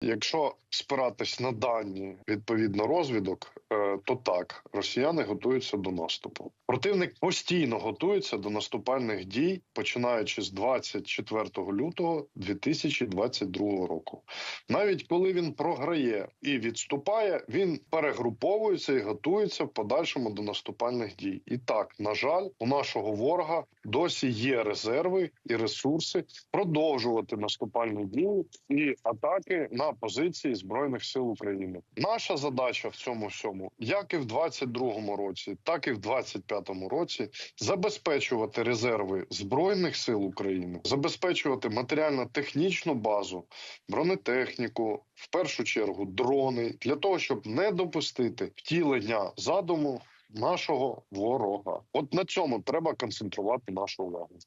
Якщо спиратись на дані відповідно розвідок, е, то так росіяни готуються до наступу. Противник постійно готується до наступальних дій, починаючи з 24 лютого 2022 року. Навіть коли він програє і відступає, він перегруповується і готується в подальшому до наступальних дій. І так, на жаль, у нашого ворога досі є резерви і ресурси продовжувати наступальні дії і атаки на позиції збройних сил України. Наша задача в цьому всьому, як і в 22-му році, так і в 25-му році, забезпечувати резерви збройних сил України, забезпечувати матеріально-технічну базу, бронетехніку, в першу чергу дрони для того, щоб не допустити втілення задуму нашого ворога. От на цьому треба концентрувати нашу увагу.